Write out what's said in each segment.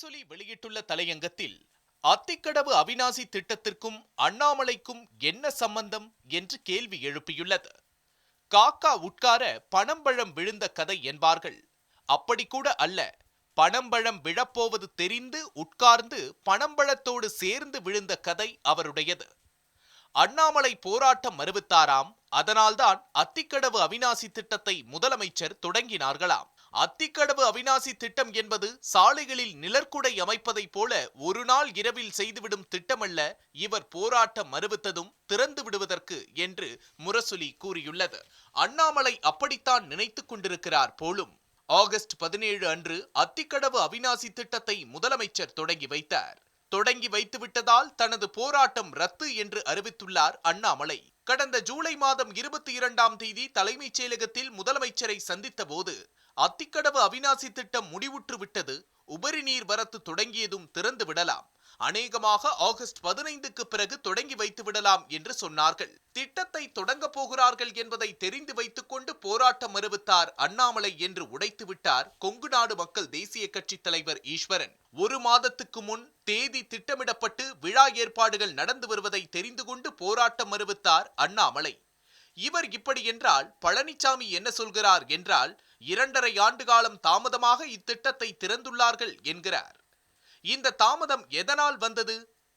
முரசொலி வெளியிட்டுள்ள தலையங்கத்தில் அத்திக்கடவு அவிநாசி திட்டத்திற்கும் அண்ணாமலைக்கும் என்ன சம்பந்தம் என்று கேள்வி எழுப்பியுள்ளது. காக்கா உட்கார பணம்பழம் விழுந்த கதை என்பார்கள். அப்படி கூட அல்ல பணம்பழம் விழப்போவது தெரிந்து உட்கார்ந்து பணம்பழத்தோடு சேர்ந்து விழுந்த கதை அவருடையது. அண்ணாமலை போராட்டம் மறுவித்தாராம் அதனால்தான் அத்திக்கடவு அவிநாசி திட்டத்தை முதலமைச்சர் தொடங்கினார்களாம். அத்திக்கடவு அவினாசி திட்டம் என்பது சாலைகளில் நிழற்குடை அமைப்பதைப் போல ஒரு நாள் இரவில் செய்துவிடும் திட்டமல்ல இவர் போராட்டம் மறுவித்ததும் திறந்து விடுவதற்கு என்று முரசொலி கூறியுள்ளது. அண்ணாமலை அப்படித்தான் நினைத்துக் கொண்டிருக்கிறார் போலும் ஆகஸ்ட் பதினேழு அன்று அத்திக்கடவு அவினாசி திட்டத்தை முதலமைச்சர் தொடங்கி வைத்தார். தொடங்கி வைத்துவிட்டதால் தனது போராட்டம் ரத்து என்று அறிவித்துள்ளார் அண்ணாமலை. கடந்த ஜூலை மாதம் இருபத்தி இரண்டாம் தேதி தலைமைச் செயலகத்தில் முதலமைச்சரை சந்தித்த போது அத்திக்கடவு அவிநாசி திட்டம் முடிவுற்று விட்டது. உபரி நீர் வரத்து தொடங்கியதும் திறந்து விடலாம். அநேகமாக ஆகஸ்ட் பதினைந்துக்கு பிறகு தொடங்கி வைத்து விடலாம் என்று சொன்னார்கள். திட்டத்தை தொடங்க போகிறார்கள் என்பதை தெரிந்து வைத்துக் கொண்டு போராட்டம் அறிவித்தார் அண்ணாமலை என்று உடைத்து விட்டார் கொங்கு நாடு மக்கள் தேசிய கட்சி தலைவர் ஈஸ்வரன். ஒரு மாதத்துக்கு முன் தேதி திட்டமிடப்பட்டு விழா ஏற்பாடுகள் நடந்து வருவதை தெரிந்து கொண்டு போராட்டம் அறிவித்தார் அண்ணாமலை. இவர் இப்படி என்றால் பழனிசாமி என்ன சொல்கிறார் என்றால் இரண்டரை ஆண்டு காலம் தாமதமாக இத்திட்டத்தை திறந்துள்ளார்கள் என்கிறார். இந்த தாமதம் எதனால் வந்தது?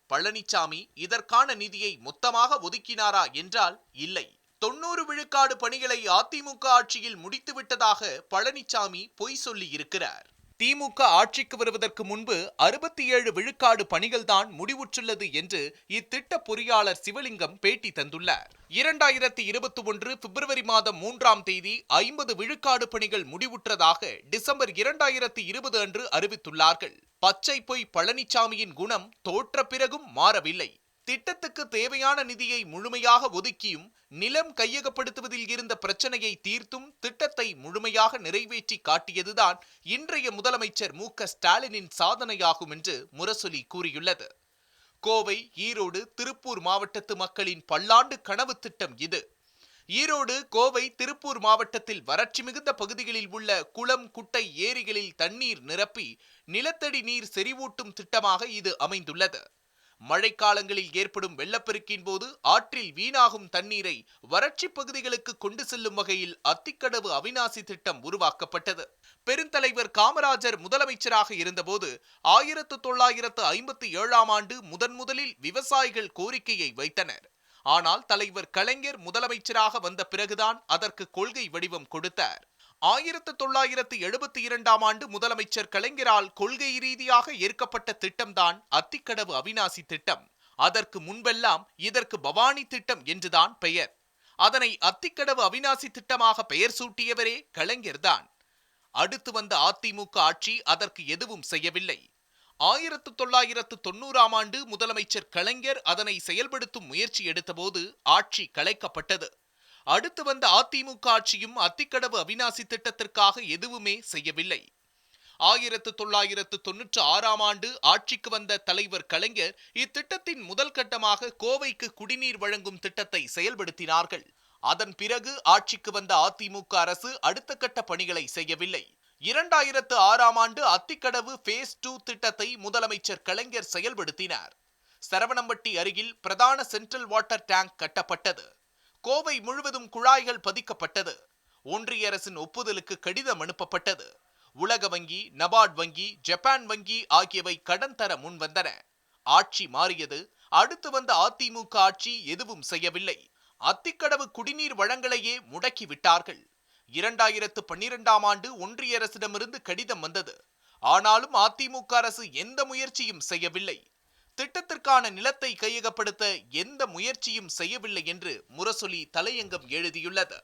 பழனிசாமி இதற்கான நிதியை மொத்தமாக ஒதுக்கினாரா என்றால் இல்லை. தொண்ணூறு விழுக்காடு பணிகளை அதிமுக ஆட்சியில் முடித்துவிட்டதாக பழனிசாமி பொய் சொல்லி இருக்கிறார் திமுக ஆட்சிக்கு வருவதற்கு முன்பு அறுபத்தி ஏழு விழுக்காடு பணிகள்தான் முடிவுற்றுள்ளது என்று இத்திட்ட பொறியாளர் சிவலிங்கம் பேட்டி தந்துள்ளார். இரண்டாயிரத்தி இருபத்தி ஒன்று பிப்ரவரி மாதம் மூன்றாம் தேதி ஐம்பது விழுக்காடு பணிகள் முடிவுற்றதாக டிசம்பர் இரண்டாயிரத்தி இருபது அன்று அறிவித்துள்ளார்கள். பச்சை பொய் பழனிசாமியின் குணம் தோற்ற பிறகும் மாறவில்லை. திட்டத்துக்கு தேவையான நிதியை முழுமையாக ஒதுக்கியும் நிலம் கையகப்படுத்துவதில் இருந்த பிரச்சனையை தீர்த்தும் திட்டத்தை முழுமையாக நிறைவேற்றி காட்டியதுதான் இன்றைய முதலமைச்சர் மு ஸ்டாலினின் சாதனையாகும் என்று முரசொலி கூறியுள்ளது. கோவை ஈரோடு திருப்பூர் மாவட்டத்து மக்களின் பல்லாண்டு கனவு திட்டம் இது. ஈரோடு கோவை திருப்பூர் மாவட்டத்தில் வறட்சி மிகுந்த பகுதிகளில் உள்ள குளம் குட்டை ஏரிகளில் தண்ணீர் நிரப்பி நிலத்தடி நீர் செறிவூட்டும் திட்டமாக இது அமைந்துள்ளது. மழைக்காலங்களில் ஏற்படும் வெள்ளப்பெருக்கின் போது ஆற்றில் வீணாகும் தண்ணீரை வறட்சி பகுதிகளுக்கு கொண்டு செல்லும் வகையில் அத்திக்கடவு அவிநாசி திட்டம் உருவாக்கப்பட்டது. பெருந்தலைவர் காமராஜர் முதலமைச்சராக இருந்தபோது ஆயிரத்து தொள்ளாயிரத்து ஐம்பத்தி ஏழாம் ஆண்டு முதன் முதலில் விவசாயிகள் கோரிக்கையை வைத்தனர். ஆனால் தலைவர் கலைஞர் முதலமைச்சராக வந்த பிறகுதான் அதற்கு கொள்கை வடிவம் கொடுத்தார். ஆயிரத்து தொள்ளாயிரத்து எழுபத்தி இரண்டாம் ஆண்டு முதலமைச்சர் கலைஞரால் கொள்கை ரீதியாக ஏற்கப்பட்ட திட்டம்தான் அத்திக்கடவு அவிநாசி திட்டம். அதற்கு முன்பெல்லாம் இதற்கு பவானி திட்டம் என்றுதான் பெயர். அதனை அத்திக்கடவு அவிநாசி திட்டமாக பெயர் சூட்டியவரே கலைஞர்தான். அடுத்து வந்த அதிமுக ஆட்சி அதற்கு எதுவும் செய்யவில்லை. ஆயிரத்து தொள்ளாயிரத்து தொண்ணூறாம் ஆண்டு முதலமைச்சர் கலைஞர் அதனை செயல்படுத்தும் முயற்சி எடுத்தபோது ஆட்சி கலைக்கப்பட்டது. அடுத்து வந்த அதிமுக ஆட்சியும் அத்திக்கடவு அவிநாசி திட்டத்திற்காக எதுவுமே செய்யவில்லை. ஆயிரத்து தொள்ளாயிரத்து தொன்னூற்று ஆறாம் ஆண்டு ஆட்சிக்கு வந்த தலைவர் கலைஞர் இத்திட்டத்தின் முதல் கட்டமாக கோவைக்கு குடிநீர் வழங்கும் திட்டத்தை செயல்படுத்தினார்கள். அதன் பிறகு ஆட்சிக்கு வந்த அதிமுக அரசு அடுத்த கட்ட பணிகளை செய்யவில்லை. இரண்டாயிரத்து ஆறாம் ஆண்டு அத்திக்கடவு ஃபேஸ் டூ திட்டத்தை முதலமைச்சர் கலைஞர் செயல்படுத்தினார். சரவணம்பட்டி அருகில் பிரதான சென்ட்ரல் வாட்டர் டேங்க் கட்டப்பட்டது. கோவை முழுவதும் குழாய்கள் பதிக்கப்பட்டது. ஒன்றிய அரசின் ஒப்புதலுக்கு கடிதம் அனுப்பப்பட்டது. உலக வங்கி நபார்ட் வங்கி ஜப்பான் வங்கி ஆகியவை கடன் தர முன்வந்தன ஆட்சி மாறியது. அடுத்து வந்த அதிமுக ஆட்சி எதுவும் செய்யவில்லை. அத்திக்கடவு குடிநீர் வழங்கலையே முடக்கி விட்டார்கள். இரண்டாயிரத்து பன்னிரெண்டாம் ஆண்டு ஒன்றிய அரசிடமிருந்து கடிதம் வந்தது. ஆனாலும் அதிமுக அரசு எந்த முயற்சியும் செய்யவில்லை. திட்டத்திற்கான நிலத்தை கையகப்படுத்த எந்த முயற்சியும் செய்யவில்லை என்று முரசொலி தலையங்கம் எழுதியுள்ளது.